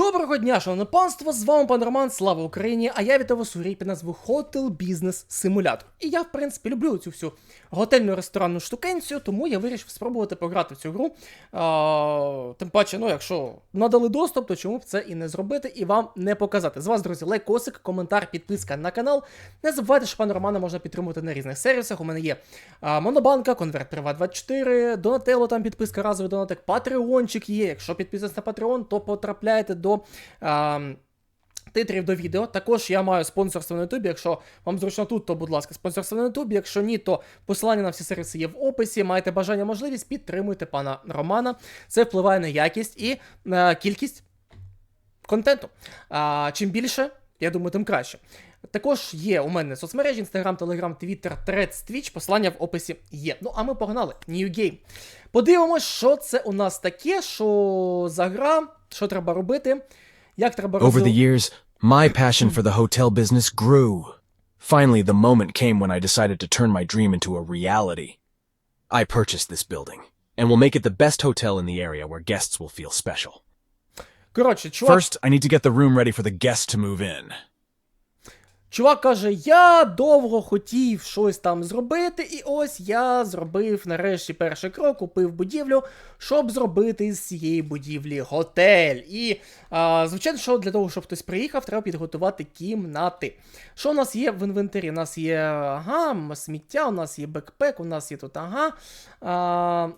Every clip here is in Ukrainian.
Доброго дня, шановне панство! З вами пан Роман, слава Україні! А я вітаю вас у грі під назву Hotel Business Simulator. І я, в принципі, люблю цю всю готельну ресторанну штукенцію, тому я вирішив спробувати пограти в цю гру. А, тим паче, ну, якщо надали доступ, то чому б це і не зробити, і вам не показати. З вас, друзі, лайкосик, коментар, підписка на канал. Не забувайте, що пана Романа можна підтримувати на різних сервісах. У мене є а, Монобанка, Конверт Приват 24, Донателло, там підписка, разовий донатик, Патреончик є. Якщо підписуєтесь на Patreon, то потрапляєте до. А, Титрів до відео. Також я маю спонсорство на Ютубі. Якщо вам зручно тут, то будь ласка, спонсорство на Ютубі. Якщо ні, то посилання на всі сервіси є в описі. Маєте бажання, можливість, підтримуйте пана Романа. Це впливає на якість і е, кількість контенту. А, чим більше, я думаю, тим краще. Також є у мене соцмережі, Instagram, Telegram, Twitter, Threads, Twitch, посилання в описі є. Ну, а ми погнали. New Game. Подивимось, що це у нас таке, що за гра, що треба робити, як треба Over the розвив- years, my passion for the hotel business grew. Finally, the moment came when I decided to turn my dream into a reality. I purchased this building and will make it the best hotel in the area where guests will feel special. Коротше, чувак, First, I need to get the room ready for the guests to move in. Чувак каже: Я довго хотів щось там зробити, і ось я зробив нарешті перший крок, купив будівлю, щоб зробити з цієї будівлі готель. І, а, звичайно, що для того, щоб хтось приїхав, треба підготувати кімнати. Що у нас є в інвентарі? У нас є ага, сміття, у нас є бекпек, у нас є тут ага. А,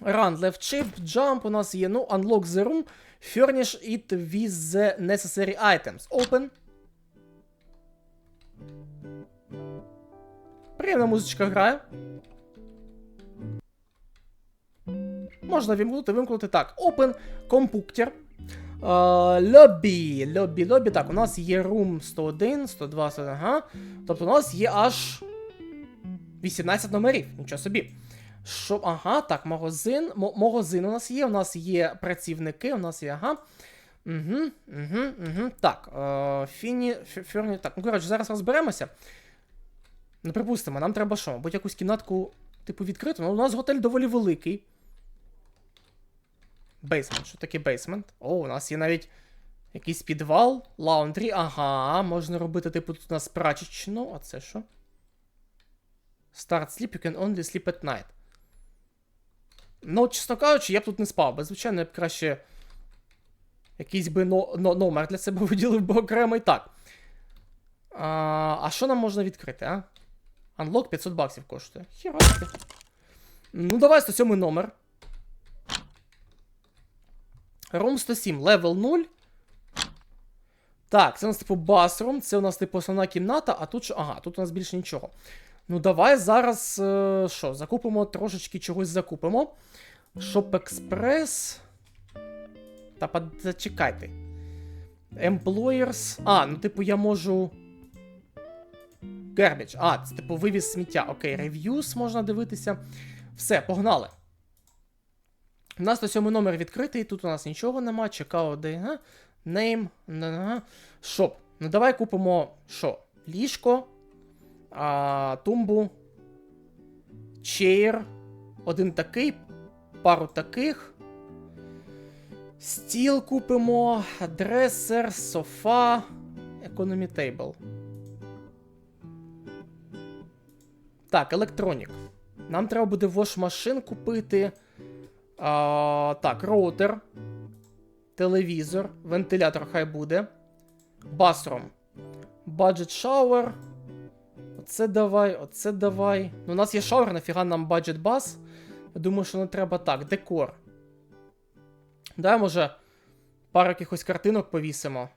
Run, left shift, jump, у нас є, ну, unlock the room, furnish it with the necessary items. Open. Приємна музичка грає. Можна вимкнути, вимкнути. Так, Open Computer. Лобі, лобі, лобі. Так, у нас є room 101, 102, 101, ага. Тобто у нас є аж 18 номерів. Нічого собі. Що, ага, так, магазин. Магазин у нас є, у нас є працівники, у нас є, ага. Угу, угу, угу. Так, фіні, фірні, так, ну коротше, зараз розберемося. Ну, припустимо, нам треба що? Мабуть, якусь кімнатку, типу, відкриту. Ну, у нас готель доволі великий. Бейсмент. Що таке бейсмент? О, у нас є навіть якийсь підвал, лаундрі. Ага, можна робити, типу, тут у нас прачечну. А це що? Start sleep, you can only sleep at night. Ну, чесно кажучи, я б тут не спав. би. Звичайно, я б краще якийсь би но, но, номер для себе виділив би окремий. Так. А, а що нам можна відкрити, а? Unlock 500 баксів коштує. Хіроски. Ну, давай 107 номер. Room 107, level 0. Так, це у нас, типу, басрум, це у нас, типу, основна кімната, а тут що? Ага, тут у нас більше нічого. Ну, давай зараз. е, Що, закупимо трошечки чогось закупимо. Shop Express. Та зачекайте. Employers. А, ну, типу, я можу. Garbage. А, це типу вивіз сміття. Окей, reviews можна дивитися. Все, погнали. У нас 107 номер відкритий, тут у нас нічого нема. Day, ага. Name. Ага. Ну давай купимо що? Ліжко. А, тумбу. Chair. Один такий. Пару таких. Стіл купимо. Дресер, софа. Economy table. Так, електронік. Нам треба буде вошмашин купити. А, так, роутер. Телевізор. Вентилятор хай буде. Басрум. Budget shower. Оце давай, оце давай. Ну, у нас є шауер, нафіга нам budget бас. Я думаю, що не треба так. Декор. Дай, може, пару якихось картинок повісимо.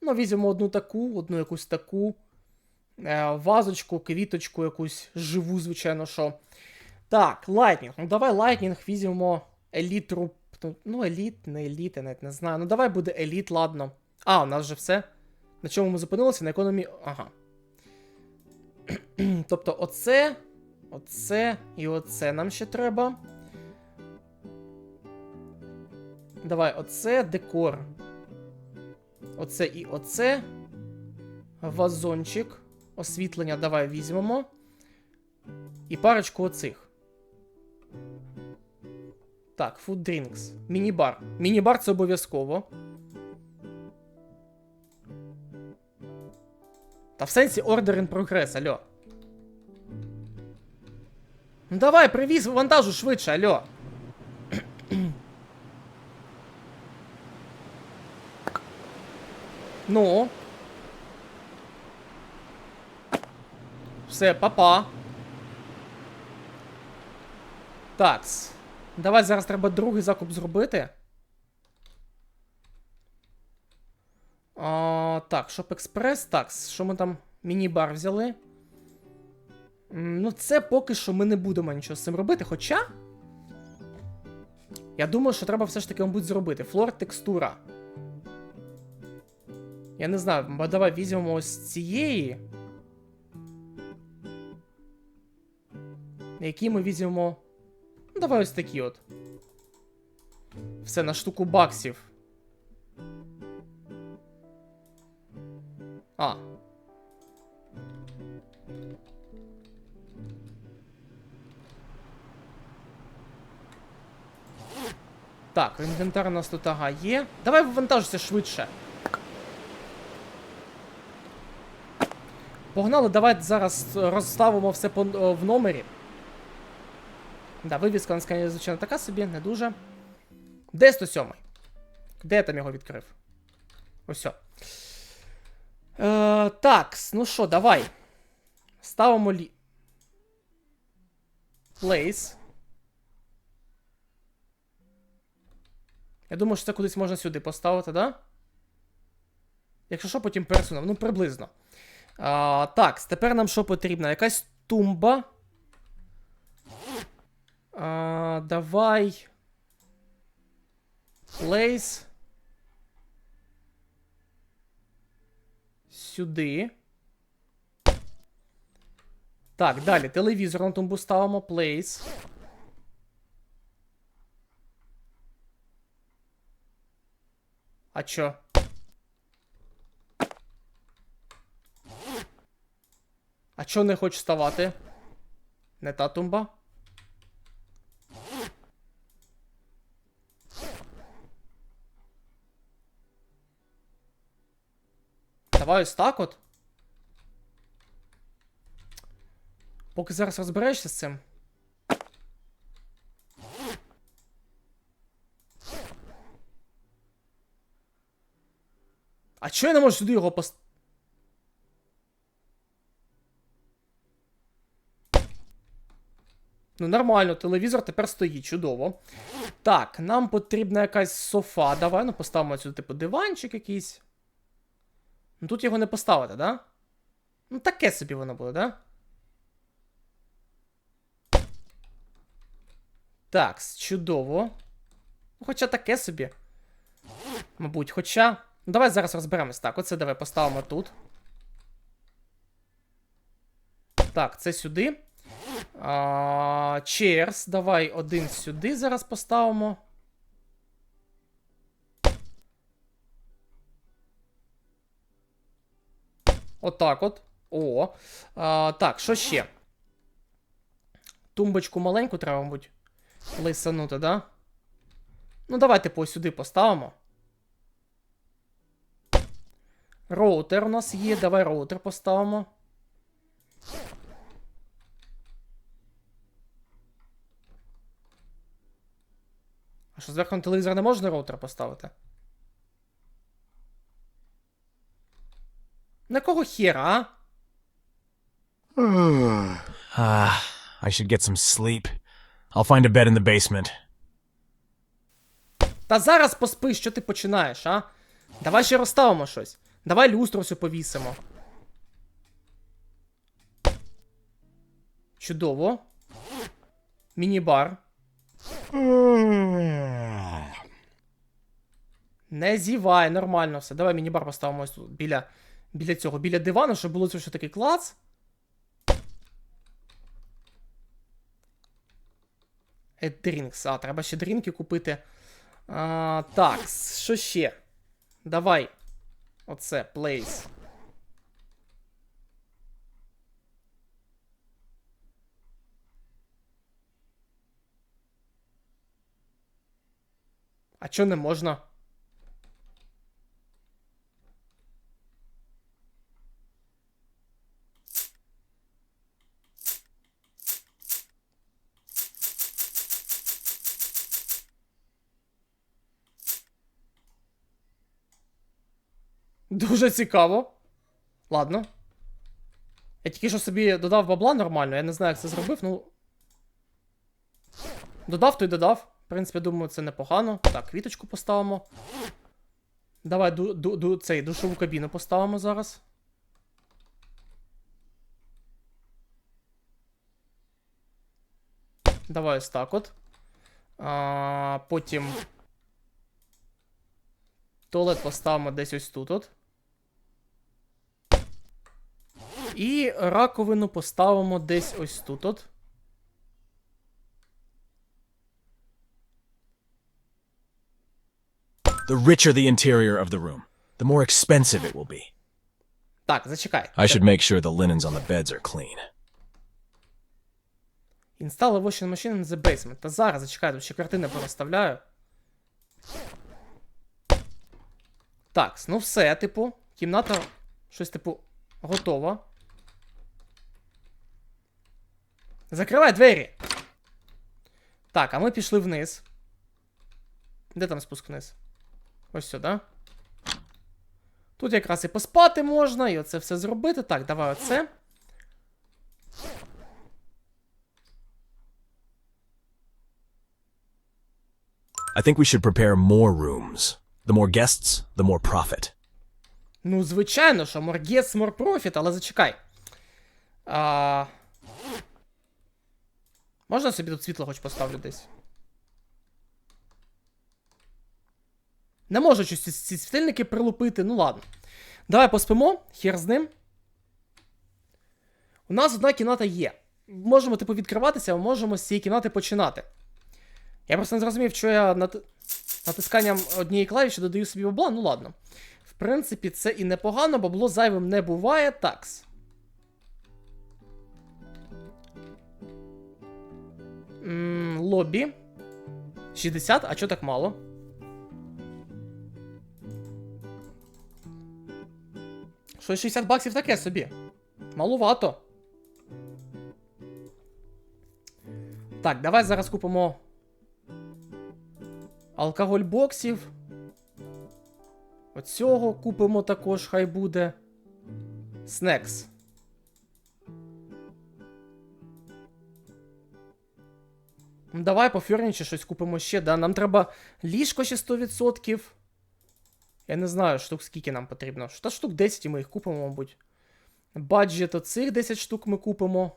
Ну, візьмемо одну таку, одну якусь таку. Е, вазочку, квіточку якусь живу, звичайно, що. Так, лайтнінг. Ну давай лайтнінг візьмемо елітру. Ну, еліт, не еліт, я навіть не знаю. Ну давай буде еліт, ладно. А, у нас вже все. На чому ми зупинилися? На економі. Ага. тобто, оце, оце і оце нам ще треба. Давай, оце декор. Оце і оце. Вазончик. Освітлення давай візьмемо. І парочку оцих. Так, food drinks. Міні-бар. Міні-бар це обов'язково. Та в сенсі order in progress, алло. Ну давай, привіз вантажу швидше, алло. ну. Все, папа. Такс. Давай зараз треба другий закуп зробити. А, так, Shop Express. Так, що ми там? Міні-бар взяли. Ну, це поки що ми не будемо нічого з цим робити. Хоча. Я думаю, що треба все ж таки, мабуть, зробити. Флор текстура. Я не знаю, давай візьмемо ось цієї. Які ми візьмемо. Ну, давай ось такі от. Все на штуку баксів. А. Так, інвентар у нас тут ага є. Давай вивантажуйся швидше. Погнали, давай зараз розставимо все по, в номері. Да, вивіска звичайно, така собі, не дуже. Де 107? Де я там його відкрив? Ось. Е, так, ну що, давай. Ставимо лі. Place. Я думаю, що це кудись можна сюди поставити, да? Якщо що, потім пересунемо. Ну, приблизно. А, так, тепер нам що потрібно? Якась тумба. А, давай. Place. Сюди. Так, далі. Телевізор на тумбу ставимо. Place. А чо? А чо не хочеш ставати? Не та тумба? Давай ось так от. Поки зараз розберешся з цим. А чого я не можу сюди його пост... Ну, нормально, телевізор тепер стоїть, чудово. Так, нам потрібна якась софа. Давай, ну поставимо сюди, типу, диванчик якийсь. Ну тут його не поставити, да? Ну, таке собі воно буде, да? Так, чудово. Ну, Хоча таке собі. Мабуть, хоча. Ну, давай зараз розберемось. Так, оце давай поставимо тут. Так, це сюди. А, Chairs. Давай один сюди зараз поставимо. Отак от. О. А, так, що ще? Тумбочку маленьку треба, мабуть, лисанути, да? Ну, давайте по сюди поставимо. Роутер у нас є. Давай роутер поставимо. А що зверху на телевізор не можна роутер поставити? На кого хера, а? Ah, I should get some sleep. I'll find a bed in the basement. Та зараз поспи, що ти починаєш, а? Давай ще розставимо щось. Давай люстру всю повісимо. Чудово. Міні-бар. Не зівай, нормально все. Давай міні-бар поставимо ось тут біля, біля цього, біля дивану, щоб було це ще такий клац. Drinks. А, треба ще дрінки купити. А, так, що ще? Давай. Оце, place. А чо не можна? Дуже цікаво. Ладно. Я тільки що собі додав бабла нормально, я не знаю, як це зробив, ну. Додав, то й додав. В принципі, думаю, це непогано. Так, квіточку поставимо. Давай ду, ду, ду, цей, душову кабіну поставимо зараз. Давай ось так от. А, потім. Туалет поставимо десь ось тут от. І раковину поставимо десь ось тут от. The richer the interior of the room, the more expensive it will be. Так, зачекай. I should make sure the linens on the beds are clean. Install a washing machine in the basement. Та зараз, зачекай, тут ще картини порозставляю. Так, ну все, типу, кімната щось, типу, готова. Закривай двері. Так, а ми пішли вниз. Де там спуск вниз? Ось сюди. Тут якраз і поспати можна, і оце все зробити. Так, давай оце. I think we should prepare more rooms. The more guests, the more profit. Ну, звичайно, що more guests, more profit, але зачекай. А... Можна собі тут світло хоч поставлю десь? Не можу щось ці, ці світильники прилупити, ну ладно. Давай поспимо, хер з ним. У нас одна кімната є. Можемо, типу, відкриватися, а можемо з цієї кімнати починати. Я просто не зрозумів, що я нат... натисканням однієї клавіші додаю собі бабла, ну ладно. В принципі, це і непогано, бабло зайвим не буває. Такс. М, Лобі. 60, а чого так мало? Що 60 баксів таке собі. Малувато. Так, давай зараз купимо алкоголь боксів. Оцього купимо також, хай буде. Снекс. Давай по фернічі щось купимо ще, да. Нам треба ліжко ще 100%. Я не знаю, штук скільки нам потрібно. Та штук 10 і ми їх купимо, мабуть. Баджет оцих 10 штук ми купимо.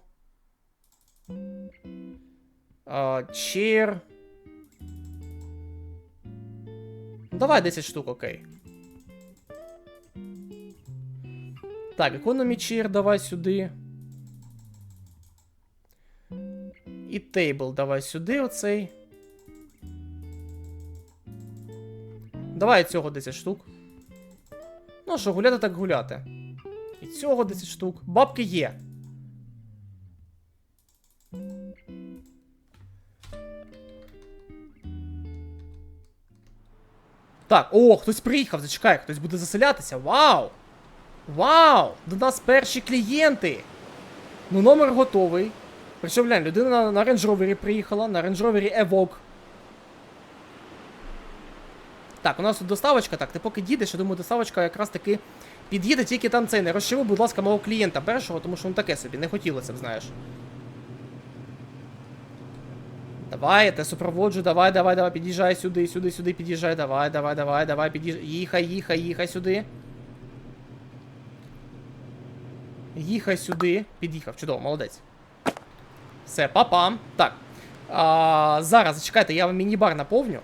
А, чер. Ну, Давай 10 штук, окей. Так, економі чир давай сюди. І тейбл давай сюди оцей. Давай цього 10 штук. Ну що, гуляти так гуляти. І цього 10 штук. Бабки є. Так, о, хтось приїхав, зачекай, хтось буде заселятися. Вау! Вау! До нас перші клієнти! Ну, номер готовий. Причому, людина на, Range Rover приїхала, на Range Rover Evoque. Так, у нас тут доставочка. Так, ти поки їдеш, я думаю, доставочка якраз таки під'їде, тільки там цей. Не розчиви, будь ласка, мого клієнта першого, тому що він таке собі, не хотілося б, знаєш. Давай, я тебе супроводжу, давай, давай, давай, під'їжджай сюди, сюди, сюди, під'їжджай, давай, давай, давай, давай, під'їжджай. Їхай, їхай, їхай сюди. Їхай сюди. Під'їхав, чудово, молодець. Все, папам. Так. А, зараз, зачекайте, я вам міні-бар наповню.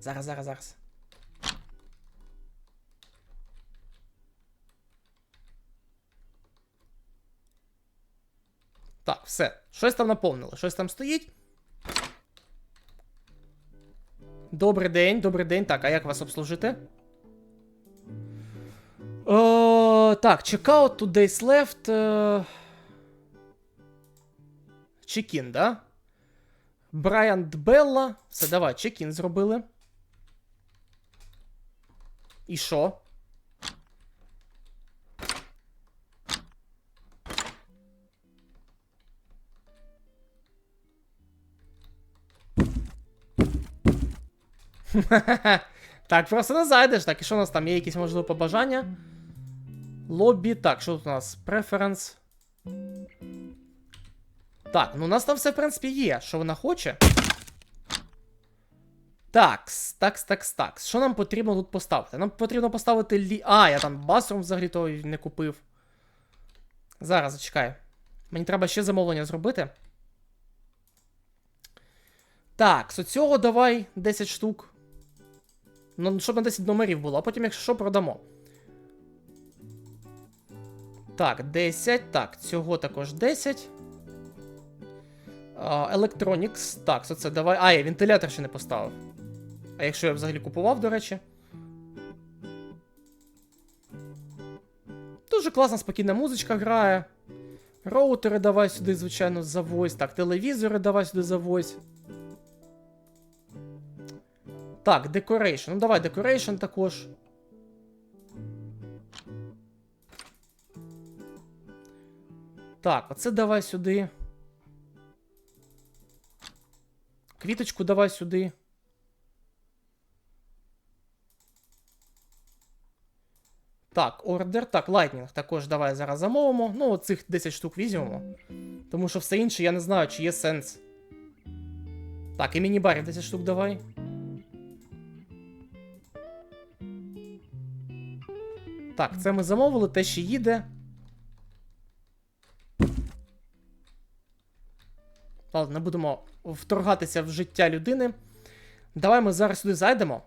Зараз, зараз, зараз. Так, все. Щось там наповнило. Щось там стоїть. Добрий день, добрий день. Так, а як вас обслужити? О, так, checkout two days left. Е... Check-in, да? Брайант Белла. Все, давай, чек-ін зробили. І що? так, просто не зайдеш. Так, і що у нас там? Є якісь, можливо, побажання? Лобі. Так, що тут у нас? Преференс. Так, ну у нас там все, в принципі, є. Що вона хоче? Такс, такс, такс, такс. Що нам потрібно тут поставити? Нам потрібно поставити лі. А, я там басрум взагалі той не купив. Зараз зачекай. Мені треба ще замовлення зробити. Так, з цього давай 10 штук. Ну, щоб на 10 номерів було, а потім, якщо що, продамо. Так, 10. Так, цього також 10. А, Electronics. Так, це давай. А, я вентилятор ще не поставив. А якщо я взагалі купував, до речі. Дуже класна спокійна музичка грає. Роутери давай сюди, звичайно, завозь. Так, телевізори давай сюди завозь. Так, декорейшн. Ну давай декорейшн також. Так, оце давай сюди. Квіточку давай сюди. Так, ордер. Так, Lightning також давай зараз замовимо. Ну, оцих 10 штук візьмемо. Тому що все інше я не знаю, чи є сенс. Так, і міні-барів 10 штук давай. Так, це ми замовили, те ще їде. Ладно, не будемо вторгатися в життя людини. Давай ми зараз сюди зайдемо.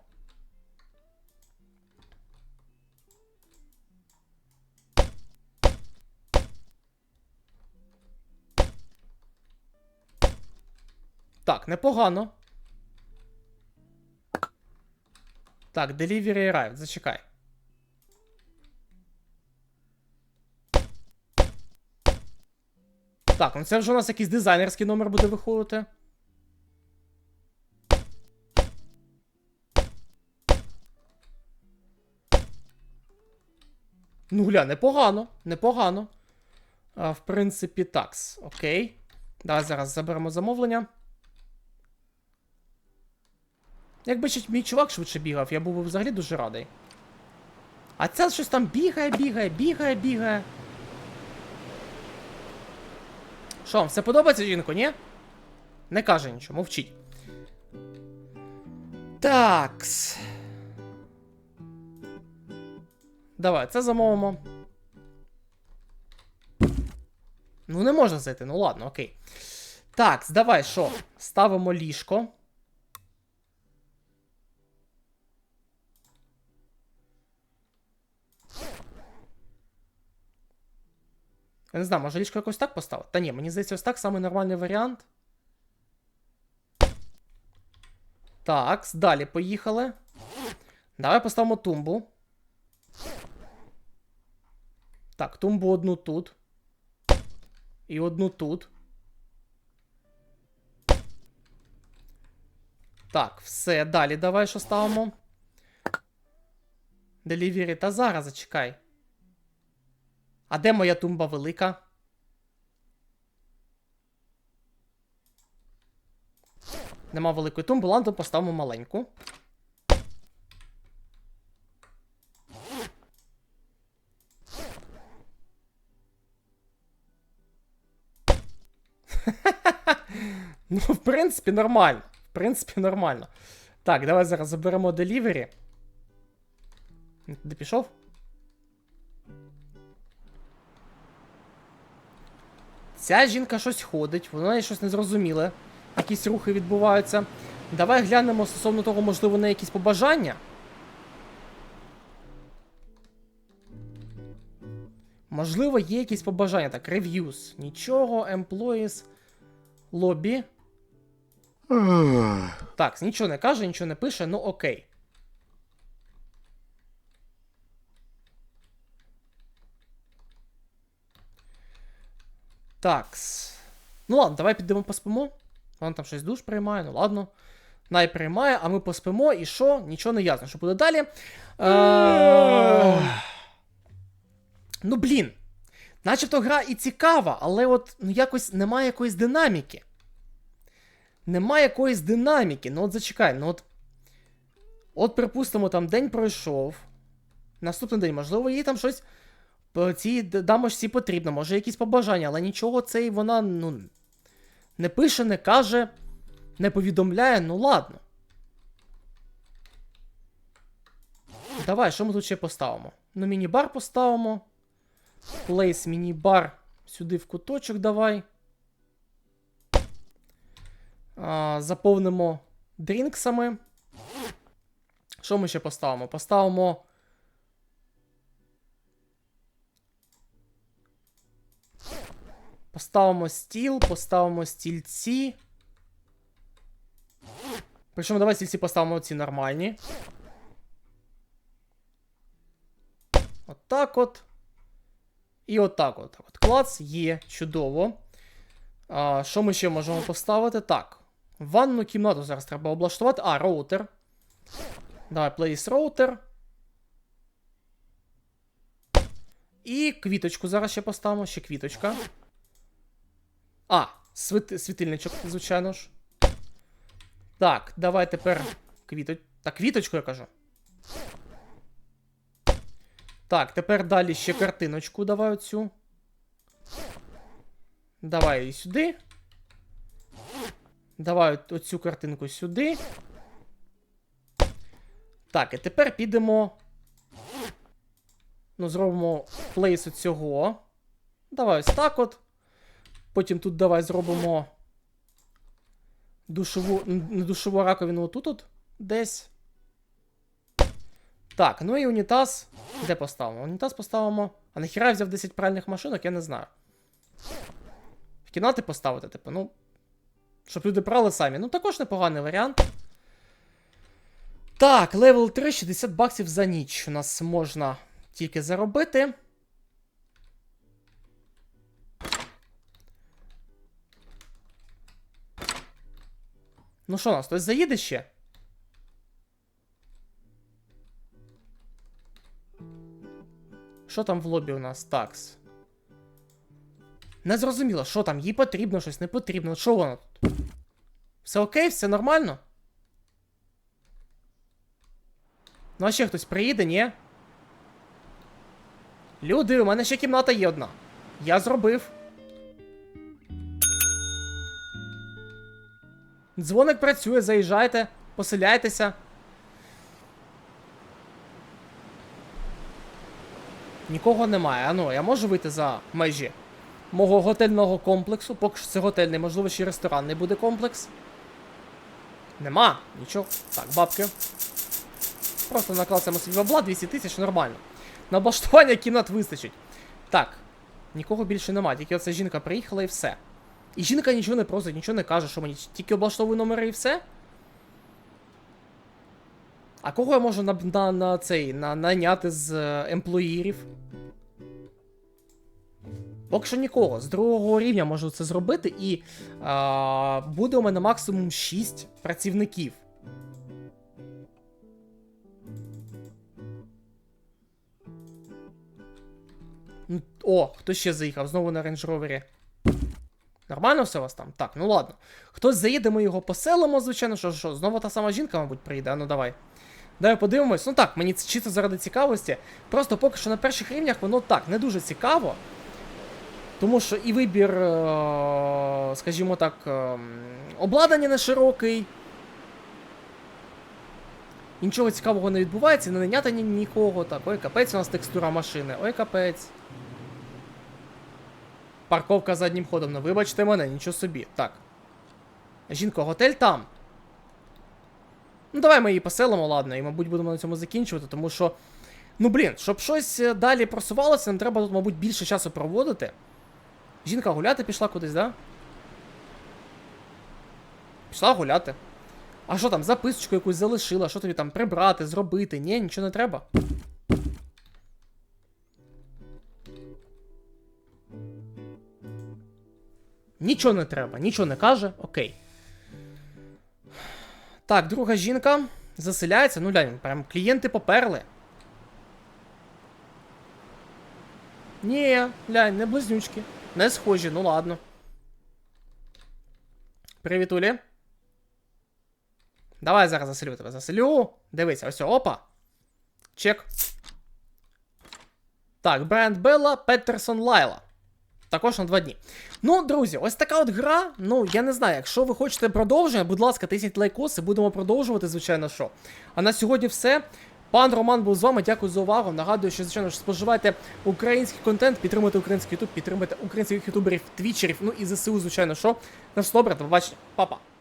Так, непогано. Так, Delivery Arrived, зачекай. Так, ну це вже у нас якийсь дизайнерський номер буде виходити. Ну, гля, непогано, непогано. А, в принципі, такс. Окей. Давай зараз заберемо замовлення. Якби ще мій чувак швидше бігав, я був би взагалі дуже радий. А це щось там бігає, бігає, бігає, бігає. Що, вам все подобається, жінко, ні? Не каже нічого, мовчіть. Такс. Давай, це замовимо. Ну, не можна зайти, ну ладно, окей. Так, давай, що? Ставимо ліжко. Я не знаю, може ліжко якось так поставити? Та ні, мені здається, ось так самий нормальний варіант. Так, далі поїхали. Давай поставимо тумбу. Так, тумбу одну тут. І одну тут. Так, все, далі давай що ставимо. Делівірі, та зараз зачекай. А де моя тумба велика? Нема великої тумби, ладно, поставимо маленьку. ну, в принципі, нормально. В принципі, нормально. Так, давай зараз заберемо делівері. Де пішов? Ця жінка щось ходить, вона їй щось незрозуміле. Якісь рухи відбуваються. Давай глянемо стосовно того, можливо, на якісь побажання. Можливо, є якісь побажання. Так, reviews. Нічого, employees, lobby. Так, нічого не каже, нічого не пише, ну окей. Такс. Ну ладно, давай підемо поспимо. Вона там щось душ приймає, ну ладно. Най приймає, а ми поспимо, і що? Нічого не ясно, що буде далі. Е... Ну, блін. Начебто гра і цікава, але от ну, якось немає якоїсь динаміки. Немає якоїсь динаміки. Ну от зачекай, ну от. От, припустимо, там день пройшов. Наступний день, можливо, їй там щось. Цій д- дамочці потрібно, може якісь побажання, але нічого цей вона, ну. Не пише, не каже, не повідомляє, ну ладно. Давай, що ми тут ще поставимо? Ну, міні-бар поставимо. Place міні-бар сюди в куточок давай. А, заповнимо дрінксами. Що ми ще поставимо? Поставимо. Поставимо стіл, поставимо стільці. Причому давай стільці поставимо ці нормальні. Отак от. І отак от. от. Клац є, чудово. А, що ми ще можемо поставити? Так. Ванну кімнату зараз треба облаштувати. А, роутер. Давай, place роутер. І квіточку зараз ще поставимо, ще квіточка. А, світ... світильничок, звичайно ж. Так, давай тепер квіто... Так, квіточку я кажу. Так, тепер далі ще картиночку давай оцю. Давай її сюди. Давай оцю картинку сюди. Так, і тепер підемо. Ну, зробимо плейс цього. Давай ось так от. Потім тут давай зробимо душову, не душову раковину отут от десь. Так, ну і унітаз. Де поставимо? Унітаз поставимо. А нахіра я взяв 10 пральних машинок, я не знаю. В кімнати поставити, типу, ну. Щоб люди прали самі. Ну, також непоганий варіант. Так, левел 3, 60 баксів за ніч. У нас можна тільки заробити. Ну що у нас, хтось заїде ще? Що там в лобі у нас? Такс. Не зрозуміло, що там, їй потрібно щось, не потрібно. Що воно тут? Все окей, все нормально? Ну а ще хтось приїде, ні? Люди, у мене ще кімната є одна. Я зробив. Дзвоник працює, заїжджайте, поселяйтеся. Нікого немає. Ану, я можу вийти за межі мого готельного комплексу. Поки що це готельний, можливо, ще ресторанний буде комплекс. Нема, нічого. Так, бабки. Просто наклацаємо собі бабла, 200 тисяч, нормально. На облаштування кімнат вистачить. Так, нікого більше немає, тільки оця жінка приїхала і все. І жінка нічого не просить, нічого не каже, що мені тільки облаштовую номери і все. А кого я можу на, на, на цей на, наняти з е, емплоїрів? Поки що нікого. З другого рівня можу це зробити, і а, буде у мене максимум 6 працівників. О, хто ще заїхав? Знову на рейндж ровері. Нормально все у вас там? Так, ну ладно. Хтось заїде, ми його поселимо, звичайно, що, що знову та сама жінка, мабуть, прийде. Ну давай. Давай подивимось. Ну так, мені це чисто заради цікавості. Просто поки що на перших рівнях воно так, не дуже цікаво. Тому що і вибір, е, скажімо так, е, обладнання не широкий. І Нічого цікавого не відбувається, не найняти ні- нікого. Так, ой, капець у нас текстура машини. Ой, капець. Парковка заднім ходом. Ну вибачте мене, нічого собі. Так. Жінко, готель там. Ну, давай ми її поселимо, ладно, і, мабуть, будемо на цьому закінчувати, тому що. Ну, блін, щоб щось е, далі просувалося, нам треба тут, мабуть, більше часу проводити. Жінка гуляти пішла кудись, да? Пішла гуляти. А що там, записочку якусь залишила, що тобі там прибрати, зробити? Ні, нічого не треба. Нічого не треба, нічого не каже, окей. Так, друга жінка заселяється. Ну, глянь, прям клієнти поперли. Ні, глянь, не близнючки. Не схожі, ну ладно. Привіт, Улі. Давай зараз заселю тебе. Заселю. Дивися, ось, опа. Чек. Так, Брайант Белла, Петерсон Лайла. Також на два дні. Ну, друзі, ось така от гра. Ну, я не знаю, якщо ви хочете продовження, будь ласка, тисніть лайкоси, будемо продовжувати, звичайно, що. А на сьогодні все. Пан Роман був з вами. Дякую за увагу. Нагадую, що, звичайно ж, споживайте український контент, підтримуйте український ютуб, підтримуйте українських ютуберів, твічерів, ну і ЗСУ, звичайно, що. На все добре, до побачення. Па-па.